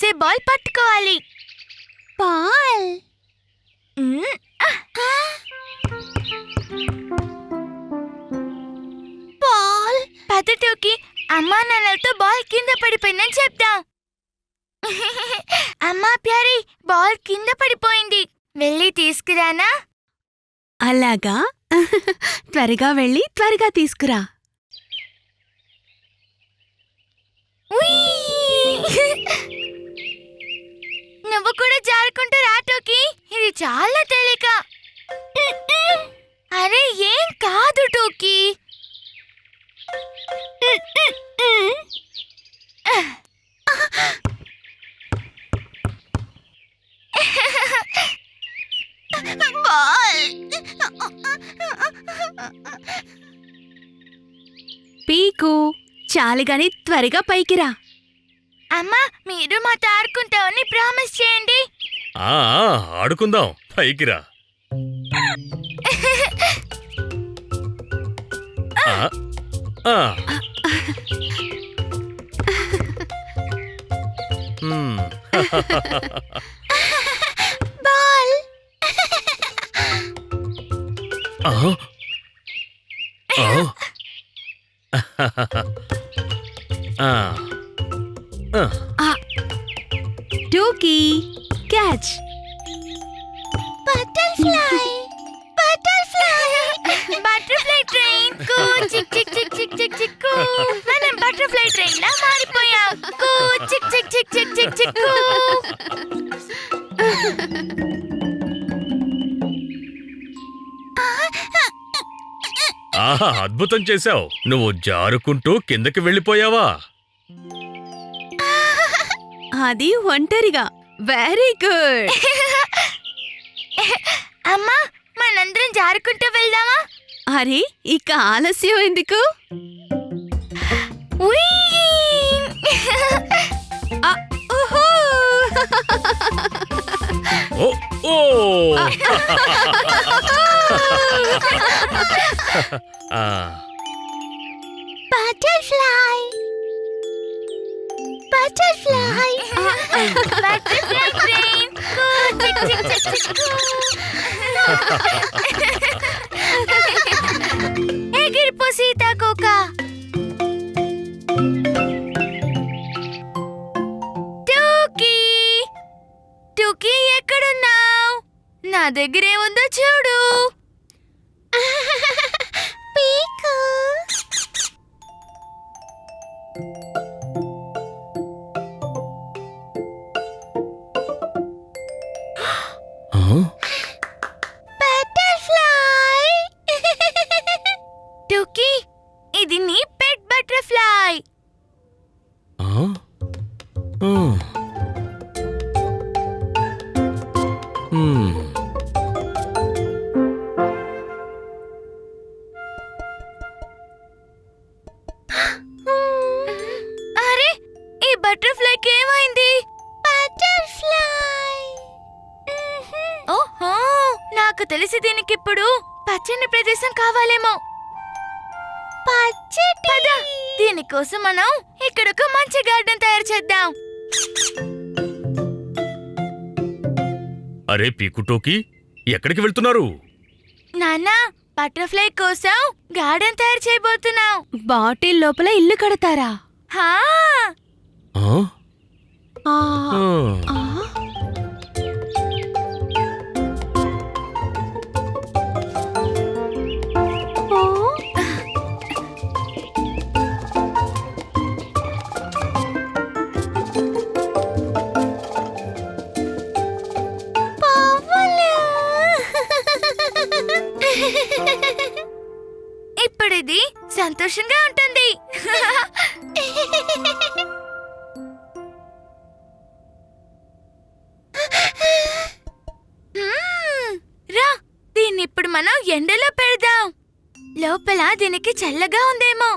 వేసే బాల్ పట్టుకోవాలి. Ball. Ball? పద్ధతికి అమ్మా నాన్నలతో బాల్ కింద పడిపోయిందని చెప్దాం అమ్మా ప్యారీ బాల్ కింద పడిపోయింది. వెళ్ళి తీసుకురానా? అలాగా? త్వరగా వెళ్ళి త్వరగా తీసుకురా. ఉయ్! నువ్వు కూడా జారుకుంటూ రాటోకి ఇది చాలా తేలిక. అరే ఏం కాదు టోకి. పీకు చాలుగాని త్వరగా పైకిరా అమ్మా మీరు మాతో ఆడుకుంటామని ప్రామిస్ చేయండి ఆ ఆ, ఆడుకుందాం పైకి రా ఆ, ఆ. హ్మ్. బాల్ ఆ. ఆ. ఆ. ఆహా అద్భుతం చేశావు. నువ్వు జారుకుంటూ కిందకి వెళ్ళిపోయావా? అది ఒంటరిగా. వెరీ గుడ్ అమ్మా మనందరం జారుకుంటూ వెళ్దామా? అరే ఇక ఆలస్యం ఎందుకు? ఉయ్! Oh, oh. ah. Butterfly. Butterfly. Butterfly brain. టూకీ ఇది నీ పెట్ బటర్ఫ్లై. దీనికోసం మనం ఇక్కడ ఒక మంచి గార్డెన్ తయారు చేద్దాం. అరే పీకుటోకి ఎక్కడికి వెళ్తున్నారు? నాన్నా బటర్ఫ్లై కోసం గార్డెన్ తయారు చేయబోతున్నాం. బాటిల్ లోపల ఇల్లు కడతారా? హా! ఆ? ఆ, సంతోషంగా ఉంటుంది. రా దీన్ని ఇప్పుడు మనం ఎండలో పెడదాం. లోపల దీనికి చల్లగా ఉందేమో.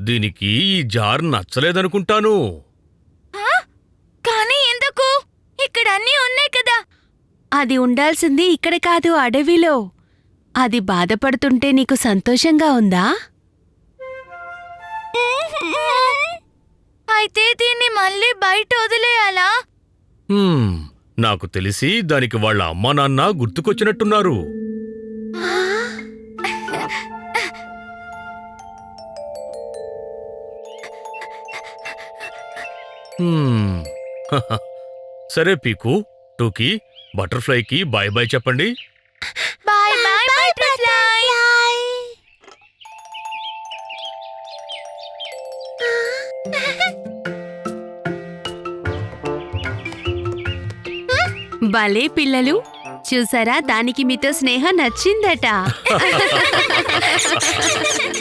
దీనికి ఈ జార్ నచ్చలేదనుకుంటాను. కానీ ఎందుకు? ఇక్కడ అన్నీ ఉన్నాయి కదా. అది ఉండాల్సింది ఇక్కడ కాదు అడవిలో. అది బాధపడుతుంటే నీకు సంతోషంగా ఉందా? అయితే దీన్ని మళ్ళీ బయట వదిలేయాలా? హ్మ్. నాకు తెలిసి దానికి వాళ్ళ అమ్మా నాన్న గుర్తుకొచ్చినట్టున్నారు. సరే పీకు టూకీ బటర్ఫ్లైకి బాయ్ బాయ్ చెప్పండి. Bye bye butterfly. భలే పిల్లలు. చూసారా? దానికి మీతో స్నేహం నచ్చిందట.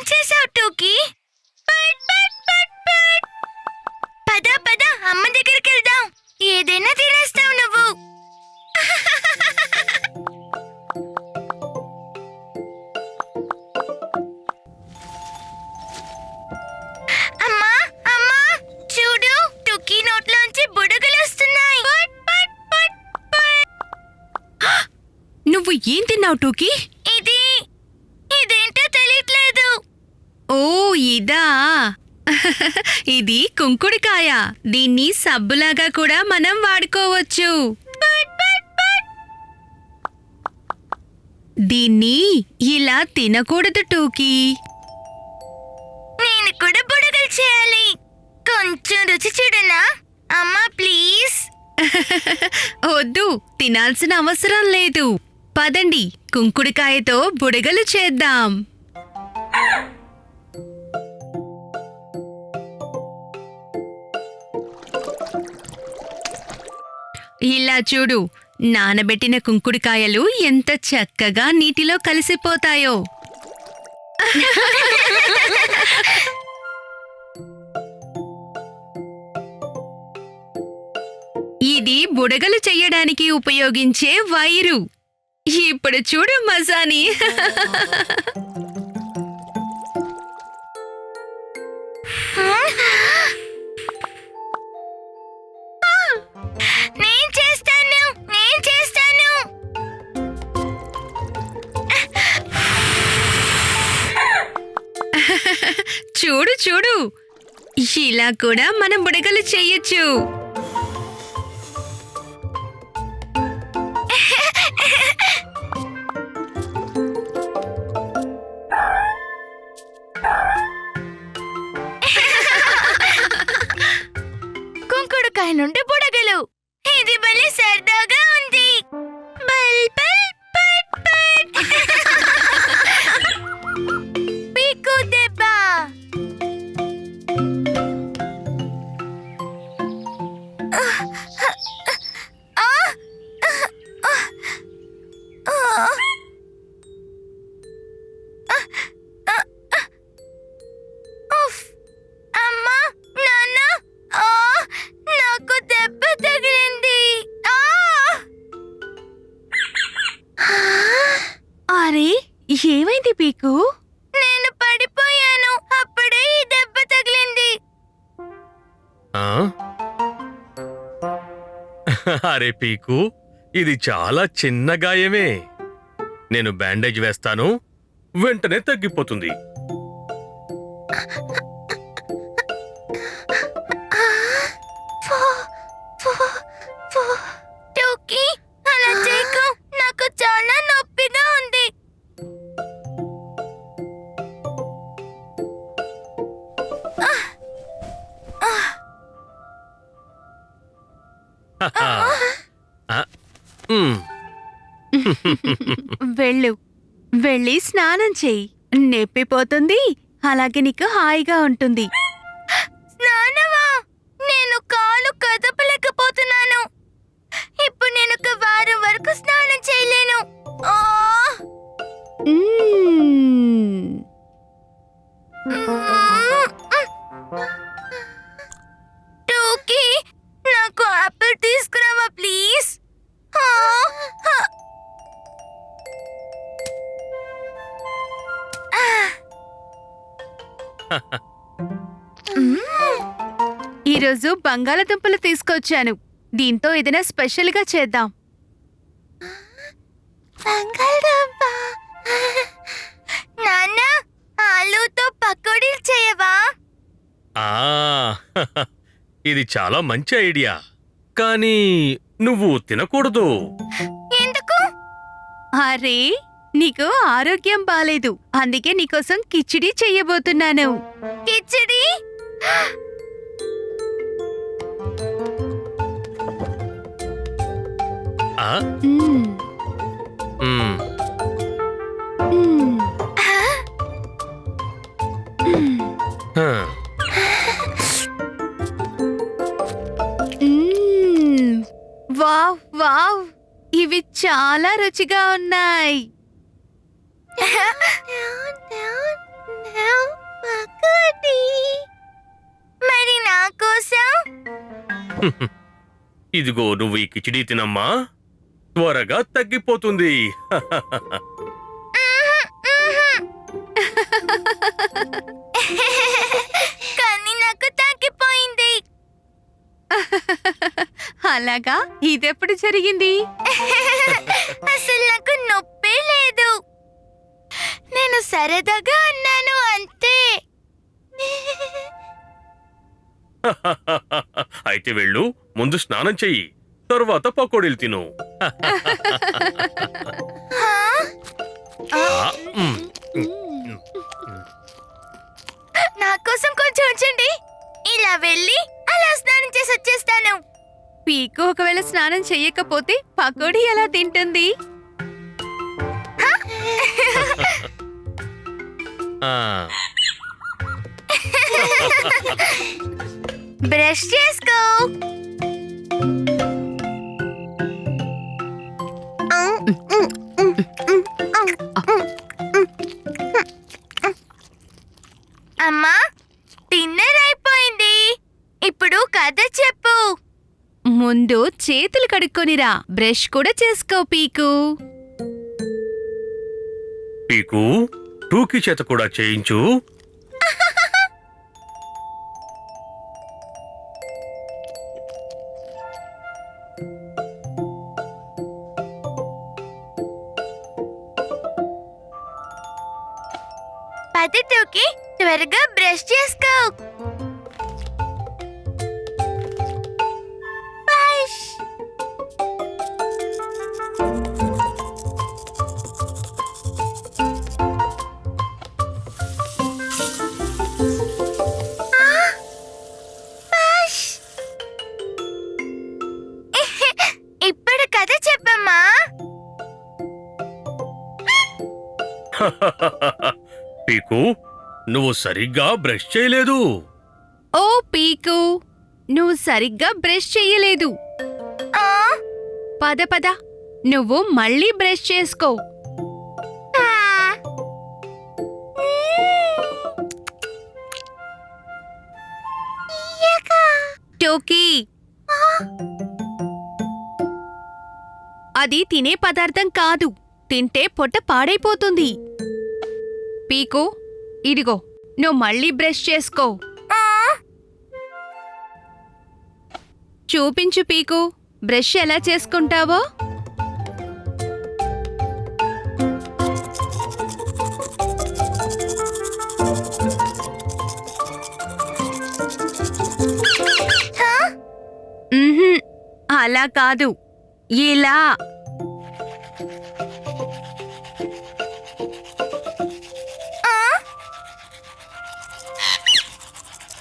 ఏం చేసావు టూకీ? పద పద అమ్మ దగ్గరికి వెళ్దాం. ఏదైనా తినేస్తావు నువ్వు. అమ్మా అమ్మా చూడు టుకీ నోట్లోంచి బుడగలు వస్తున్నాయి. నువ్వు ఏం తిన్నావు టూకీ? ఓ ఇదా. ఇది కుంకుడికాయ. దీన్ని సబ్బులాగా కూడా మనం వాడుకోవచ్చు. దీన్ని ఇలా తినకూడదు టూకీ. నేను కూడా బుడగలు చేయాలి. కొంచెం రుచి చూడనా? అమ్మా ప్లీజ్. వద్దు తినాల్సిన అవసరం లేదు. పదండి కుంకుడికాయతో బుడగలు చేద్దాం. ఇలా చూడు నానబెట్టిన కుంకుడికాయలు ఎంత చక్కగా నీటిలో కలిసిపోతాయో. ఇది బుడగలు చెయ్యడానికి ఉపయోగించే వైరు. ఇప్పుడు చూడు మజాని. కూడా మనం బుడగలు చెయ్యొచ్చు కుంకుడుకాయ నుండి బుడగలు. ఇది భలే సరదాగా ఏమైంది పీకు? నేను పడిపోయాను. అప్పుడే ఈ దెబ్బ తగిలింది. ఆ? అరే పీకు ఇది చాలా చిన్న గాయమే. నేను బ్యాండేజ్ వేస్తాను వెంటనే తగ్గిపోతుంది. వెళ్ళు. వెళ్ళి స్నానం చెయ్యి నొప్పిపోతుంది. అలాగే నీకు హాయిగా ఉంటుంది. ఈరోజు బంగాళదుంపలు తీసుకొచ్చాను. దీంతో ఏదైనా స్పెషల్గా చేద్దాం. బంగాళదుంప? నాన్న ఆలూతో పకోడీలు చేయవా? ఆ, ఇది చాలా మంచి ఐడియా. కానీ నువ్వు తినకూడదు. ఎందుకు? అరే నీకు ఆరోగ్యం బాలేదు. అందుకే నీకోసం కిచిడి చెయ్యబోతున్నాను కిచడి. Wow wow. ఇవి చాలా రుచిగా ఉన్నాయి. మరి నా కోసం ఇదిగో నువ్వు ఈ కిచిడీ తినమ్మా. త్వరగా తగ్గిపోతుంది. కానీ నాకు తగ్గిపోయింది. అలాగా? ఇదెప్పుడు జరిగింది? అసలు నాకు నొప్పే నేను సరదాగా అన్నాను అంతే. అయితే వెళ్ళు ముందు స్నానం చెయ్యి తరువాత పకోడీలు తిను. నా కోసం కొంచెం ఉంచండి. ఇలా వెళ్ళి అలా స్నానం చేసి వచ్చేస్తాను. పీకు ఒకవేళ స్నానం చెయ్యకపోతే పకోడీ ఎలా తింటుంది? బ్రష్ చేసుకో. అమ్మా డిన్నర్ అయిపోయింది. ఇప్పుడు కథ చెప్పు. ముందు చేతులు కడుక్కొనిరా బ్రష్ కూడా చేసుకో పీకు. పీకు? టూకీ చేత కూడా చేయించు. పద్ధతికి త్వరగా బ్రష్ చేసుకో. నువ్వు సరిగ్గా బ్రష్ చేయలేదు. ఓ పీకు నువ్వు సరిగ్గా బ్రష్ చెయ్యలేదు ఆ, పద పద. నువ్వు మళ్ళీ బ్రష్ చేసుకో. ఆ. టోకీ. అది తినే పదార్థం కాదు. తింటే పొట్ట పాడైపోతుంది. పీకు ఇదిగో నువ్వు మళ్ళీ బ్రష్ చేసుకో. చూపించు పీకు బ్రష్ ఎలా చేసుకుంటావో. అలా కాదు. ఇలా.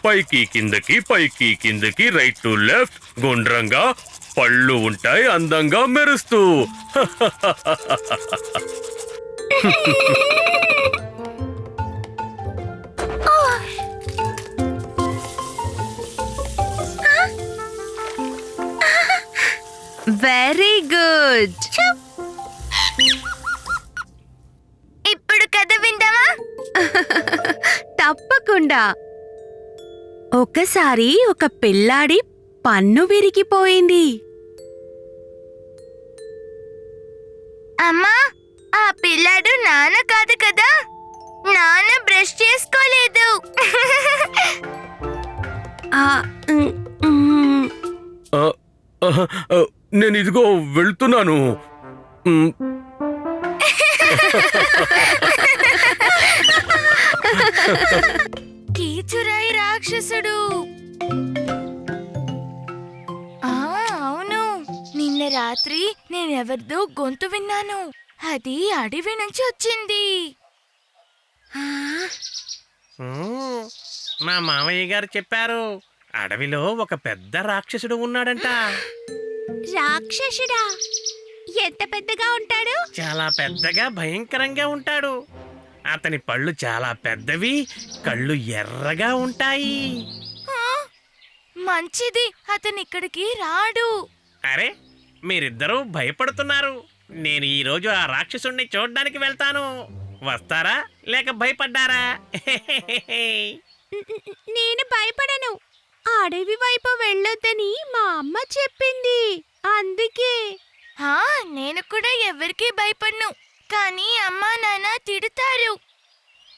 పైకి కిందకి పైకి కిందకి రైట్ టు లెఫ్ట్ గుండ్రంగా పళ్ళు ఉంటాయి అందంగా మెరుస్తూ. వెరీ గుడ్ ఇప్పుడు కథ విందామా? తప్పకుండా. ఒకసారి ఒక పిల్లాడి పన్ను విరిగిపోయింది. అమ్మా ఆ పిల్లాడు నాన్న కాదు కదా? నాన్న బ్రష్ చేసుకోలేదు. ఆ, ఆ, ఆ, నేను ఇదిగో వెళ్తున్నాను. మ్, రాక్షసుడు. ఆ అవును. నిన్న రాత్రి నేనెవరిదో గొంతు విన్నాను. అది అడవి నుంచి వచ్చింది. మ్మ్. మా మామయ్య గారు చెప్పారు అడవిలో ఒక పెద్ద రాక్షసుడు ఉన్నాడంట. రాక్షసుడా? ఎంత పెద్దగా ఉంటాడు? చాలా పెద్దగా భయంకరంగా ఉంటాడు. అతని పళ్ళు చాలా పెద్దవి కళ్ళు ఎర్రగా ఉంటాయి. ఆ, మంచిది. అతను ఇక్కడికి రాడు. అరే మీరిద్దరూ భయపడుతున్నారు. నేను ఈ రోజు ఆ రాక్షసుణ్ణి చూడ్డానికి వెళ్తాను. వస్తారా? లేక భయపడ్డారా? నేను భయపడను. అడవి వైపు వెళ్ళొద్దని మా అమ్మ చెప్పింది. అందుకే. ఆ, నేను కూడా ఎవరికి భయపడను. కానీ అమ్మా నాన్న తిడతారు.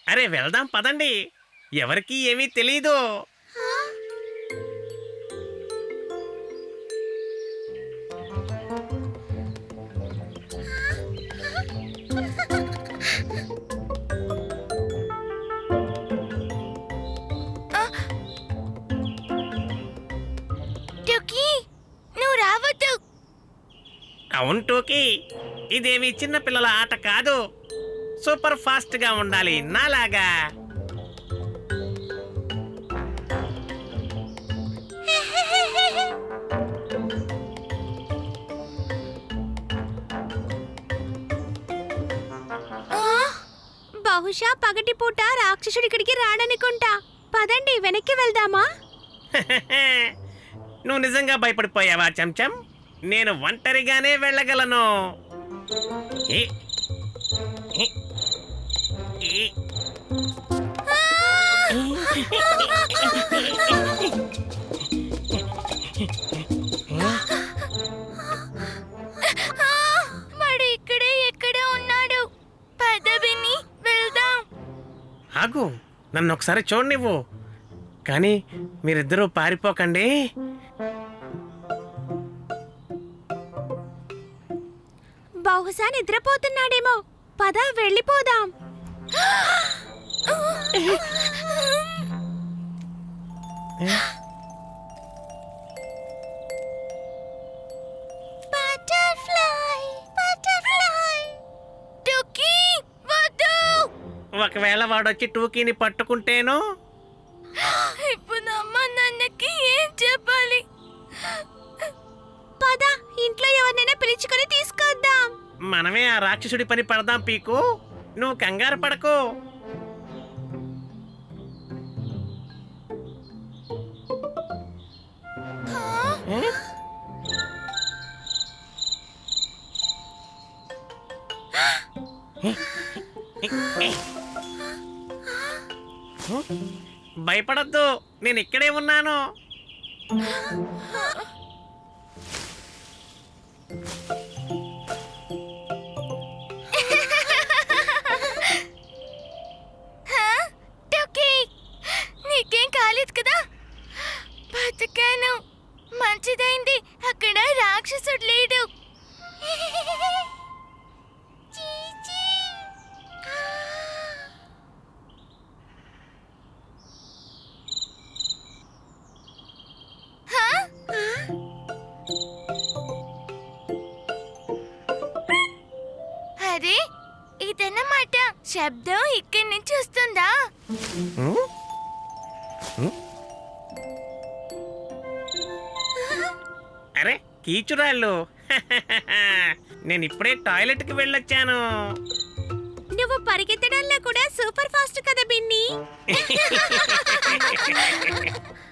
అరే వెళ్దాం పదండి. ఎవరికీ ఏమీ తెలీదు. అవును టోకీ. ఇదేమి చిన్న పిల్లల ఆట కాదు. సూపర్ ఫాస్ట్గా ఉండాలి. నాలాగా. బహుశా పగటిపూట రాక్షసుడి ఇక్కడికి రాడనుకుంటా. పదండి వెనక్కి వెళ్దామా? నువ్వు నిజంగా భయపడిపోయావా చెంచం? నేను ఒంటరిగానే వెళ్ళగలను. వాడు ఇక్కడే ఎక్కడో ఉన్నాడు. పద విని వెళ్దాం. ఆగు. నన్ను ఒకసారి చూడనివ్వు. కానీ మీరిద్దరూ పారిపోకండి. బహుశా నిద్రపోతున్నాడేమో. పద వెళ్ళిపోదాం. Butterfly butterfly. టుకీ వద్దు. ఒకవేళ వాడొచ్చి టూకీని పట్టుకుంటేను? ఇప్పుడు అమ్మ నాన్నకి ఏం చెప్పాలి? పద ఇంట్లో ఎవరినైనా పిలుచుకొని తీసుకొద్దాం. మనమే ఆ రాక్షసుడి పని పడదాం పీకు. నువ్వు కంగారు పడకు? భయపడద్దు నేను ఇక్కడే ఉన్నాను. తెలియదు కదా? బతికాను. మంచిదైంది. అక్కడ రాక్షసుడు లేడు. అరే ఇదన్నమాట. శబ్దం ఇక్కడి నుంచి వస్తుందా? కీచురాళ్ళు నేను ఇప్పుడే టాయిలెట్కి వెళ్ళొచ్చాను. నువ్వు పరిగెత్తడంలో కూడా సూపర్ ఫాస్ట్ కదా బిన్ని.